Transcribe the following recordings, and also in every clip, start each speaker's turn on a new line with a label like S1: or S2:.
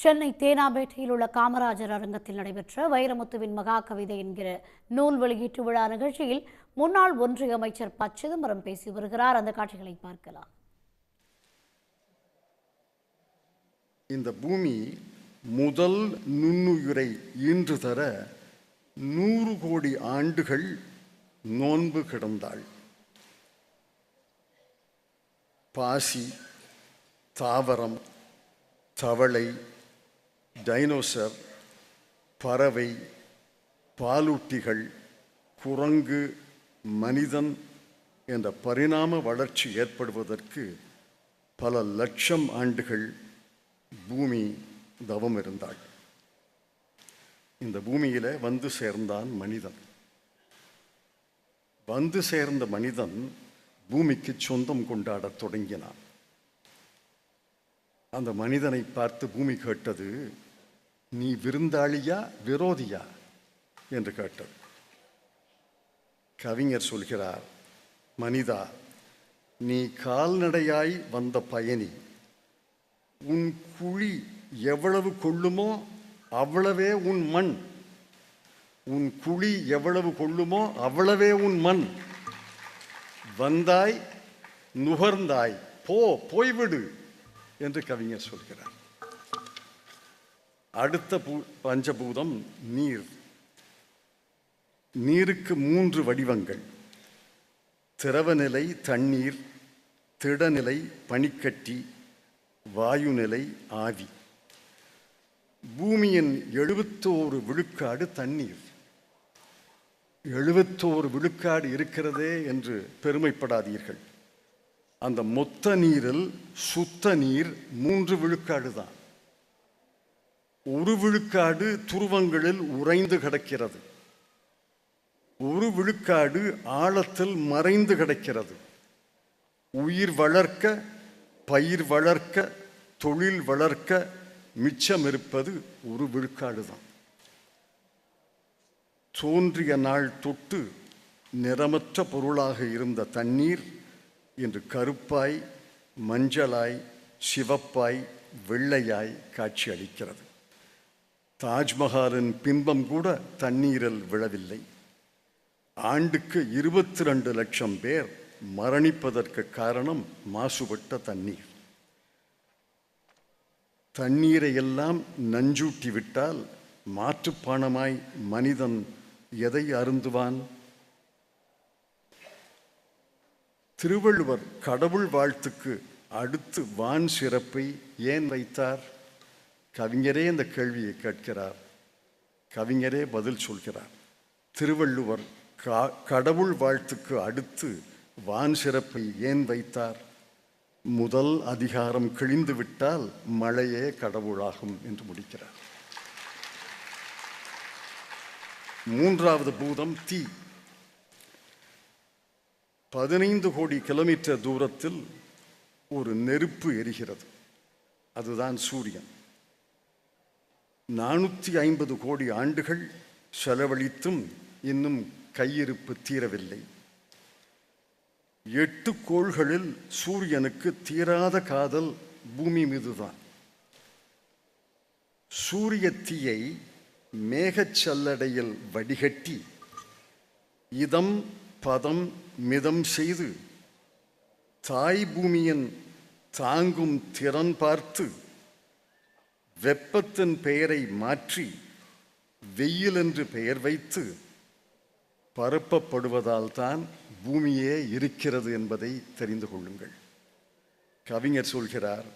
S1: சென்னை தேனாம்பேட்டையில் உள்ள காமராஜர் அரங்கத்தில் நடைபெற்ற வைரமுத்துவின் மகா கவிதை என்கிற நூல் வெளியீட்டு விழா நிகழ்ச்சியில் முன்னாள் ஒன்றிய அமைச்சர் ப சிதம்பரம் பேசி வருகிறார். அந்த காட்சிகளை பார்க்கலாம்.
S2: இந்த பூமி முதல் நுண்ணுயிரை ஈன்று தர நூறு கோடி ஆண்டுகள் நோன்பு கிடந்தாள். பாசி தாவரம் தவளை டைனோசர் பறவை பாலூட்டிகள் குரங்கு மனிதன் என்ற பரிணாம வளர்ச்சி ஏற்படுவதற்கு பல லட்சம் ஆண்டுகள் பூமி தவம் இருந்தாள். இந்த பூமியில் வந்து சேர்ந்தான் மனிதன். வந்து சேர்ந்த மனிதன் பூமிக்கு சொந்தம் கொண்டாடத் தொடங்கினான். அந்த மனிதனை பார்த்து பூமி கேட்டது நீ விருந்தாளியா விரோதியா? என்று கேட்டது கவிஞர் சொல்கிறார் மனிதா நீ கால்நடையாய் வந்த பயணி. உன் குழி எவ்வளவு கொள்ளுமோ அவ்வளவே உன் மண். உன் குழி எவ்வளவு கொள்ளுமோ அவ்வளவே உன் மண். வந்தாய் நுகர்ந்தாய் போ போய்விடு என்று கவிஞர் சொல்கிறார். அடுத்த பூ பஞ்சபூதம் நீர். நீருக்கு மூன்று வடிவங்கள். திரவநிலை தண்ணீர் திடநிலை பனிக்கட்டி வாயுநிலை ஆவி. பூமியின் எழுபத்தோரு விழுக்காடு தண்ணீர். எழுபத்தோரு விழுக்காடு இருக்கிறதே என்று பெருமைப்படாதீர்கள். அந்த மொத்த நீரில் சுத்த நீர் மூன்று விழுக்காடு தான். ஒரு விழுக்காடு துருவங்களில் உறைந்து கிடக்கிறது. ஒரு விழுக்காடு ஆழத்தில் மறைந்து கிடக்கிறது. உயிர் வளர்க்க பயிர் வளர்க்க தொழில் வளர்க்க மிச்சம் இருப்பது ஒரு விழுக்காடு தான். தோன்றிய நாள் தொட்டு நிறமற்ற பொருளாக இருந்த தண்ணீர் இன்று கருப்பாய் மஞ்சளாய் சிவப்பாய் வெள்ளையாய் காட்சி அளிக்கிறது தாஜ்மஹாலின் பிம்பம் கூட தண்ணீரில் விழவில்லை. ஆண்டுக்கு இருபத்தி ரெண்டு லட்சம் பேர் மரணிப்பதற்கு காரணம் மாசுபட்ட தண்ணீர். தண்ணீரை எல்லாம் நஞ்சூட்டி விட்டால் மாற்றுப்பானமாய் மனிதன் எதை அருந்துவான்? திருவள்ளுவர் கடவுள் வாழ்த்துக்கு அடுத்து வான் சிறப்பை ஏன் வைத்தார்? கவிஞரே இந்த கேள்வியை கேட்கிறார். கவிஞரே பதில் சொல்கிறார். திருவள்ளுவர் கா- கடவுள் வாழ்த்துக்கு அடுத்து வான் சிறப்பை ஏன் வைத்தார்? முதல் அதிகாரம் கிழிந்து விட்டால் மழையே கடவுளாகும் என்று முடிக்கிறார். மூன்றாவது பூதம் தீ. பதினைந்து கோடி கிலோமீட்டர் தூரத்தில் ஒரு நெருப்பு எரிகிறது. அதுதான் சூரியன். நானூற்றி ஐம்பது கோடி ஆண்டுகள் செலவழித்தும் இன்னும் கையிருப்பு தீரவில்லை. எட்டு கோள்களில் சூரியனுக்கு தீராத காதல் பூமி மீதுதான். சூரிய தீயை மேகச்சல்லடையில் வடிகட்டி இதம் பதம் மிதம் செய்து தாய் பூமியின் தாங்கும் திறன் பார்த்து வெப்பத்தின் பெயரை மாற்றி வெயில் என்று பெயர் வைத்து பரப்பப்படுவதால் தான் பூமியே இருக்கிறது என்பதை தெரிந்து கொள்ளுங்கள். கவிஞர் சொல்கிறார்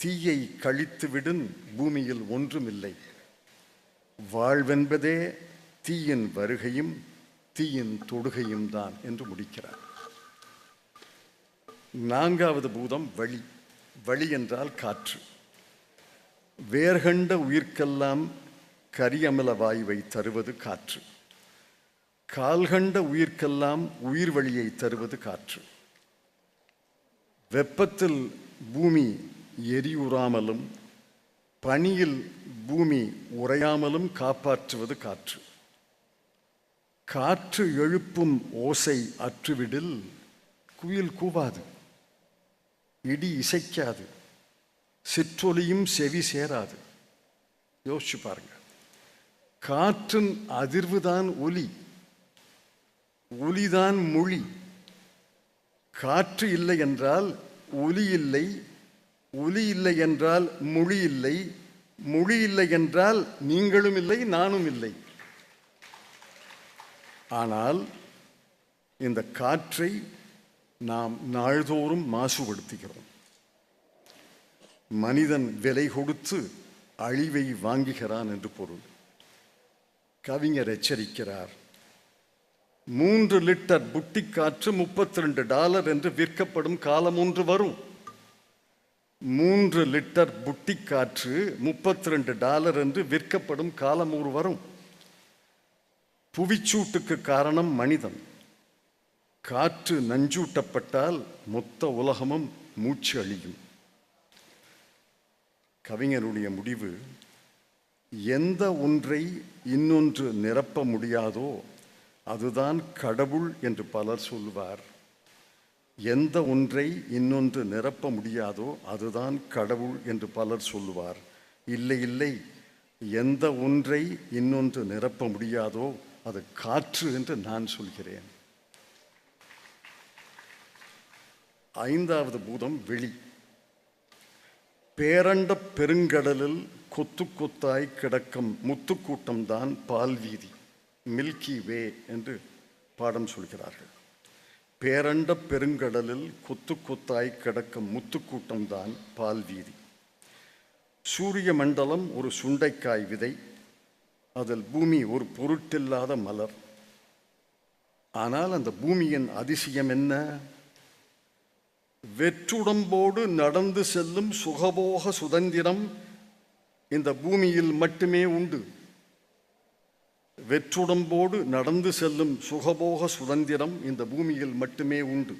S2: தீயை கழித்துவிடும் பூமியில் ஒன்றுமில்லை. வாழ்வென்பதே தீயின் வருகையும் தீயின் தொடுகையும் தான் என்று முடிக்கிறார். நான்காவது பூதம் வழி வழி என்றால் காற்று. வேர்கண்ட உயிர்க்கெல்லாம் கரியமல வாயுவை தருவது காற்று. கால்கண்ட உயிர்க்கெல்லாம் உயிர் வழியை தருவது காற்று. வெப்பத்தில் பூமி எரியுறாமலும் பனியில் பூமி உறையாமலும் காப்பாற்றுவது காற்று. காற்று எழுப்பும் ஓசை அற்றுவிடில் குயில் கூவாது இடி இசைக்காது. சிற்றொலியும் செவி சேராது யோசிச்சு பாருங்க காற்றின் அதிர்வுதான் ஒலி ஒலிதான் மொழி காற்று இல்லை என்றால் ஒலி இல்லை ஒலி இல்லை என்றால் மொழி இல்லை மொழி இல்லை என்றால் நீங்களும் இல்லை நானும் இல்லை ஆனால் இந்த காற்றை நாம் நாள்தோறும் மாசுபடுத்துகிறோம் மனிதன் விலை கொடுத்து அழிவை வாங்குகிறான் என்று பொருள். கவிஞர் எச்சரிக்கிறார். மூன்று லிட்டர் புட்டி காற்று முப்பத்தி ரெண்டு டாலர் என்று விற்கப்படும் காலம் ஒன்று வரும். மூன்று லிட்டர் புட்டி காற்று முப்பத்தி ரெண்டு டாலர் என்று விற்கப்படும் காலம் ஒரு வரும். புவிச்சூட்டுக்கு காரணம் மனிதன். காற்று நஞ்சூட்டப்பட்டால் மொத்த உலகமும் மூச்சு அழியும். கவிஞருடைய முடிவு எந்த ஒன்றை இன்னொன்று நிரப்ப முடியாதோ அதுதான் கடவுள் என்று பலர் சொல்வார் எந்த ஒன்றை இன்னொன்று நிரப்ப முடியாதோ அதுதான் கடவுள் என்று பலர் சொல்லுவார். இல்லை இல்லை எந்த ஒன்றை இன்னொன்று நிரப்ப முடியாதோ அது காற்று என்று நான் சொல்கிறேன். ஐந்தாவது பூதம் வெளி. பேரண்ட பெருங்கடலில் கொத்து கொத்தாய் கிடக்கும் முத்துக்கூட்டம்தான் பால்வீதி மில்கி வே என்று பாடம் சொல்கிறார்கள். பேரண்ட பெருங்கடலில் கொத்து கொத்தாய் கிடக்கும் முத்துக்கூட்டம்தான் பால்வீதி சூரிய மண்டலம் ஒரு சுண்டைக்காய் விதை அதில் பூமி ஒரு பொருட்டில்லாத மலர். ஆனால் அந்த பூமியின் அதிசயம் என்ன? வெற்றுடம்போடு நடந்து செல்லும் சுகபோக சுதந்திரம் இந்த பூமியில் மட்டுமே உண்டு. வெற்றுடம்போடு நடந்து செல்லும் சுகபோக சுதந்திரம் இந்த பூமியில் மட்டுமே உண்டு.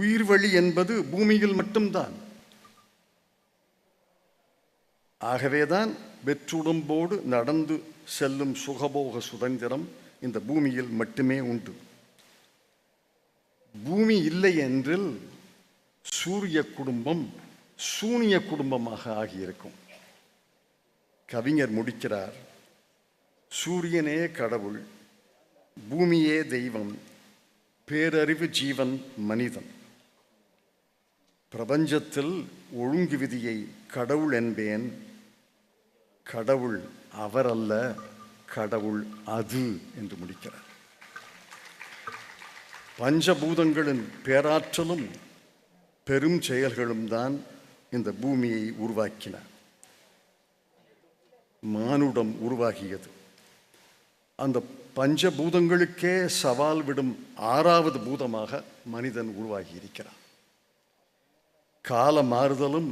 S2: உயிர்வழி என்பது பூமியில் மட்டும்தான். ஆகவேதான் வெற்றுடம்போடு நடந்து செல்லும் சுகபோக சுதந்திரம் இந்த பூமியில் மட்டுமே உண்டு. பூமி இல்லை என்றில் சூரிய குடும்பம் சூனிய குடும்பமாக ஆகியிருக்கும். கவிஞர் முடிக்கிறார் சூரியனே கடவுள் பூமியே தெய்வம் பேரறிவு ஜீவன் மனிதன். பிரபஞ்சத்தில் ஒழுங்கு விதியை கடவுள் என்பேன். கடவுள் அவரல்ல கடவுள் அது என்று முடிக்கிறார். பஞ்சபூதங்களின் பேராற்றலும் பெரும் செயல்களும் தான் இந்த பூமியை உருவாக்கின. மானுடம் உருவாகியது. அந்த பஞ்சபூதங்களுக்கே சவால் விடும் ஆறாவது பூதமாக மனிதன் உருவாகி இருக்கிறான் கால மாறுதலும்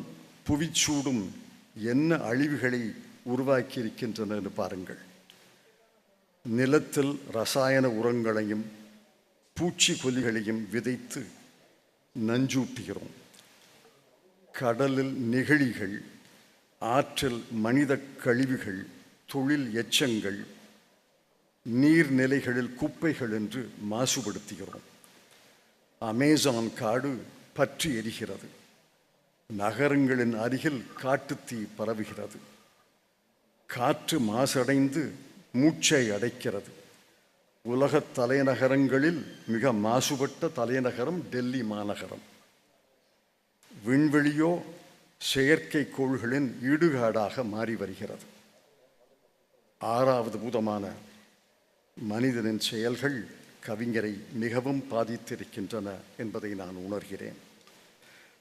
S2: புவிச்சூடும் என்ன அழிவுகளை உருவாக்கி இருக்கின்றன என்று பாருங்கள். நிலத்தில் ரசாயன உரங்களையும் பூச்சிக்கொல்லிகளையும் விதைத்து நஞ்சூட்டுகிறோம். கடலில் நெகிழிகள் ஆற்றில் மனித கழிவுகள் தொழில் எச்சங்கள் நீர்நிலைகளில் குப்பைகள் என்று மாசுபடுத்துகிறோம். அமேசான் காடு பற்றி எரிகிறது. நகரங்களின் அருகில் காட்டுத்தீ பரவுகிறது. காற்று மாசடைந்து மூச்சை அடைக்கிறது. உலகத் தலைநகரங்களில் மிக மாசுபட்ட தலைநகரம் டெல்லி மாநகரம். விண்வெளியோ செயற்கைக்கோள்களின் ஈடுகாடாக மாறி வருகிறது. ஆறாவது பூதமான மனிதனின் செயல்கள் கவிஞரை மிகவும் பாதித்திருக்கின்றன என்பதை நான் உணர்கிறேன்.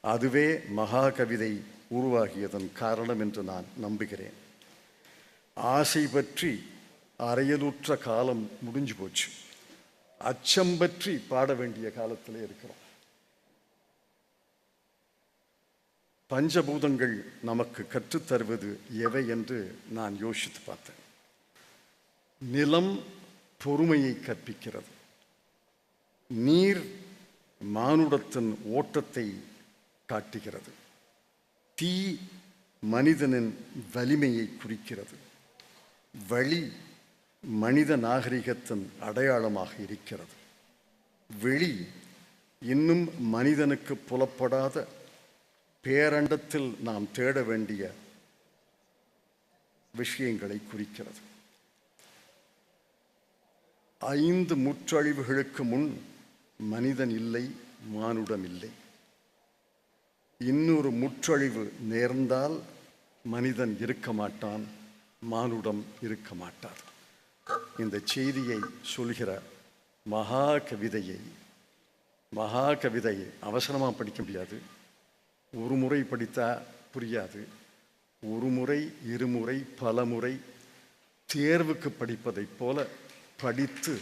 S2: அதுவே மகாகவிதை உருவாகியதன் காரணம் என்று நான் நம்புகிறேன். ஆசை பற்றி அறையலுற்ற காலம் முடிஞ்சு போச்சு. அச்சம் பற்றி பாட வேண்டிய காலத்தில் இருக்கிறோம். பஞ்சபூதங்கள் நமக்கு கற்றுத்தருவது எவை என்று நான் யோசித்து பார்த்தேன். நிலம் பொறுமையை கற்பிக்கிறது. நீர் மானுடத்தின் ஓட்டத்தை காட்டுகிறது. தீ மனிதனின் வலிமையை குறிக்கிறது. வழி மனித நாகரிகத்தின் அடையாளமாக இருக்கிறது. வெளி இன்னும் மனிதனுக்கு புலப்படாத பேரண்டத்தில் நாம் தேட வேண்டிய விஷயங்களை குறிக்கிறது. ஐந்து முற்றழிவுகளுக்கு முன் மனிதன் இல்லை மானுடம் இல்லை. இன்னொரு முற்றழிவு நேர்ந்தால் மனிதன் இருக்க மாட்டான் மானுடம் இருக்க மாட்டார். இந்த செய்தியை சொல்கிற மகா கவிதையை மகா கவிதையை அவசரமாக படிக்க முடியாது. ஒரு முறை படித்தா புரியாது. ஒரு முறை இருமுறை பலமுறை தேர்வுக்கு படிப்பதைப் போல படித்து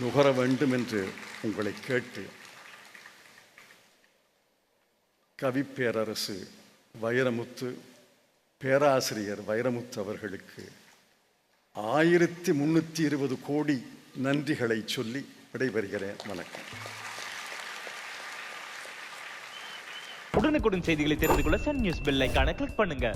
S2: நுகர வேண்டும் என்று உங்களை கேட்டு கவிப்பேரரசு வைரமுத்து பேராசிரியர் வைரமுத்து அவர்களுக்கு ஆயிரத்தி முன்னூற்றி இருபது கோடி நன்றிகளை சொல்லி விடைபெறுகிறேன். வணக்கம்.
S3: உடனுக்குடன் செய்திகளை தெரிந்து கொள்ள சன் நியூஸ் பெல் ஐகானை கிளிக் பண்ணுங்க.